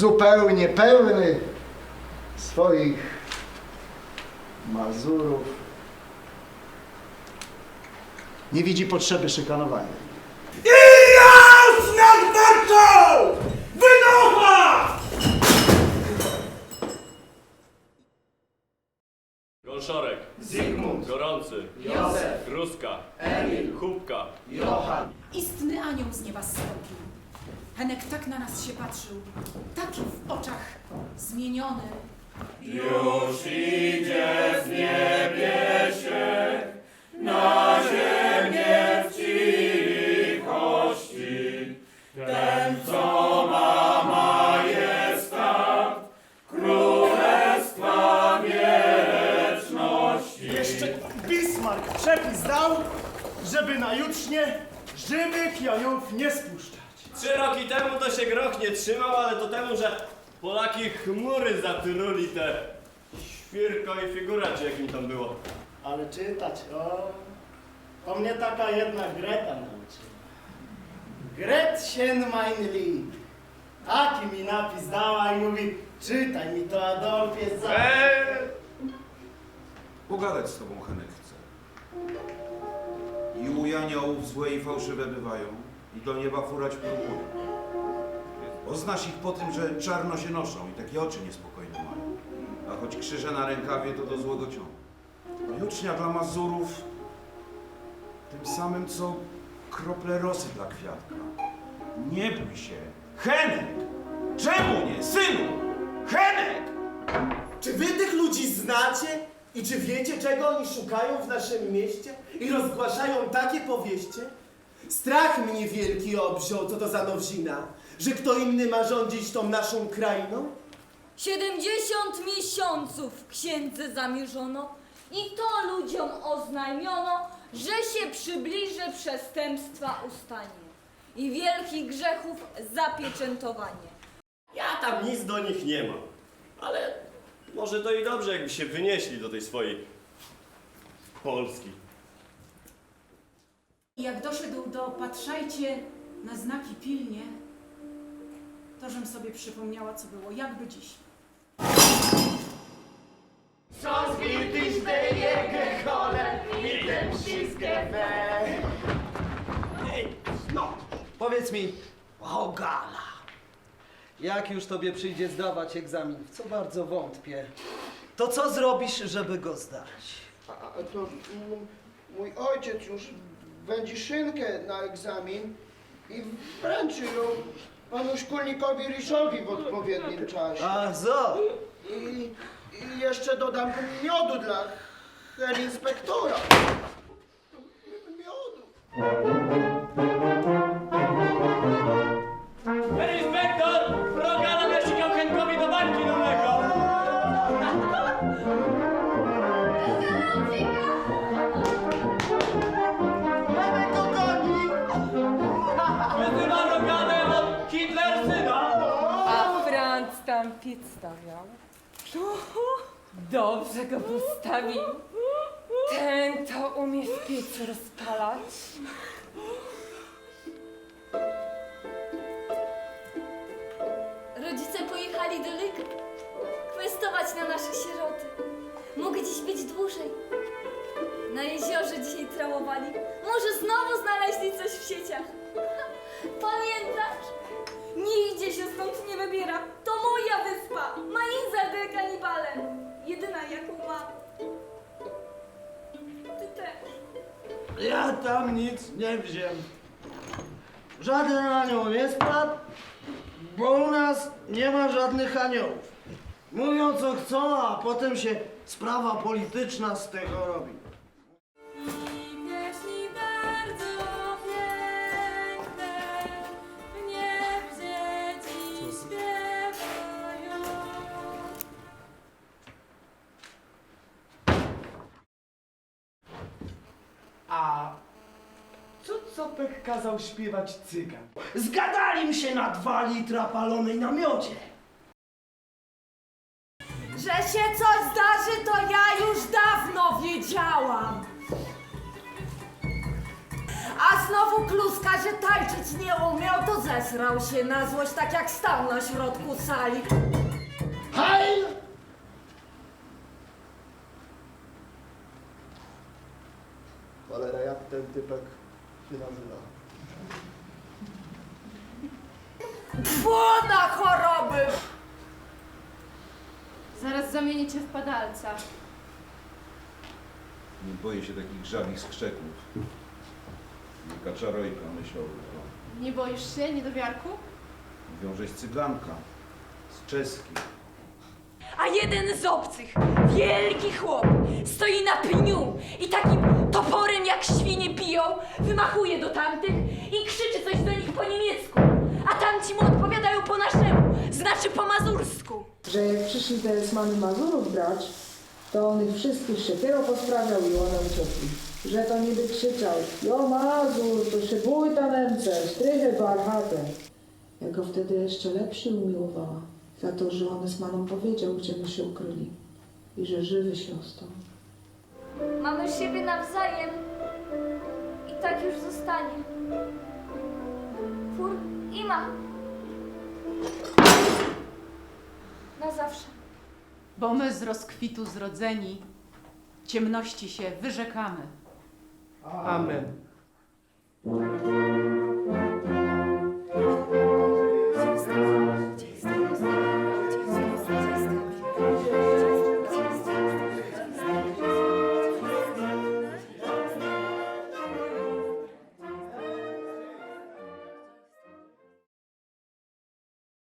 zupełnie pełny swoich mazurów, nie widzi potrzeby szykanowania. I ja znak warto! Wynocha! Gąszorek, Zygmunt, Gorący, Józef, Gruska, Emil, Kubka, Johan. Istny anioł z nieba zstąpił. Henek tak na nas się patrzył, taki w oczach zmieniony. Jeszcze Bismarck przepis dał, żeby na jutrznie żywych jajów nie spuszczać. Trzy roki temu to się groch nie trzymał, ale to temu, że Polaki chmury zatruli te świrko i figura, czy jak mi tam było. Ale czytać, o, to mnie taka jedna Greta nauczyła. Gretchen mein Lieb. Taki mi napis dała i mówi, czytaj mi to Adolfie za... Eee! Pogadać z tobą Henek chce. I u janiołów złe i fałszywe bywają, i do nieba furać próbują. Poznasz ich po tym, że czarno się noszą i takie oczy niespokojne mają. A choć krzyże na rękawie, to do złego ciągu. Jucznia dla Mazurów tym samym, co krople rosy dla kwiatka. Nie bój się. Henek! Czemu nie, synu? Henek! Czy wy tych ludzi znacie? I czy wiecie, czego oni szukają w naszym mieście? I rozgłaszają takie powieście? Strach mnie wielki obziął, co to za nowzina, że kto inny ma rządzić tą naszą krainą? 70 miesiąców w księdze zamierzono i to ludziom oznajmiono, że się przybliży przestępstwa ustanie i wielkich grzechów zapieczętowanie. Ja tam nic do nich nie mam. Ale może to i dobrze, jakby się wynieśli do tej swojej Polski. I jak doszedł do patrzajcie na znaki pilnie, to żem sobie przypomniała, co było, jakby dziś. No, powiedz mi, o gala, jak już tobie przyjdzie zdawać egzamin, w co bardzo wątpię, to co zrobisz, żeby go zdać? A, a to mm, mój ojciec już będzie szynkę na egzamin i wręczy ją panu szkolnikowi Ryszowi w odpowiednim czasie. A co? I, I jeszcze dodam miodu dla inspektora. Miodu. Tam piec stawiał. Dobrze go postawił. Ten to umie w piecu rozpalać. Rodzice pojechali do Lyk kwestować na nasze sieroty. Mogę dziś być dłużej. Na jeziorze dzisiaj trałowali. Może znowu znaleźli coś w sieciach. Pamiętasz? Nigdzie się stąd nie wybiera. To moja wyspa. Mainza del Cannibale. Jedyna jaką mam. Ty też. Ja tam nic nie wziąłem. Żaden anioł nie spadł, bo u nas nie ma żadnych aniołów. Mówią co chcą, a potem się sprawa polityczna z tego robi. A co Copek kazał śpiewać cygan? Zgadali mi się na dwa litra palonej na miodzie. Że się coś zdarzy, to ja już dawno wiedziałam. A znowu kluska że tańczyć nie umiał, to zesrał się na złość, tak jak stał na środku sali. Heil! Cholera, jak ten typek się nazywa? Błona choroby! Zaraz zamienię cię w padalca. Nie boję się takich żabich skrzeków. Wielka czarojka myślał. Nie boisz się, niedowiarku? Mówią, żeś cyganka. Z czeski. A jeden z obcych, wielki chłop, stoi na pniu i takim toporem jak świnie biją, wymachuje do tamtych i krzyczy coś do nich po niemiecku. A tamci mu odpowiadają po naszemu, znaczy po mazursku. że jak przyszli te z mamy Mazurów brać, to on ich wszystkich siekiero posprawiał i one uciekli. Że to niby krzyczał, jo Mazur, to się bój ta Niemce, strychy barchate. Ja go wtedy jeszcze lepszy umiłowała, za to, że on z maną powiedział, gdzie my się ukryli i że żywy się ostał. Mamy siebie nawzajem tak już zostanie. Fur i ma. Na zawsze. Bo my z rozkwitu zrodzeni, ciemności się wyrzekamy. Amen.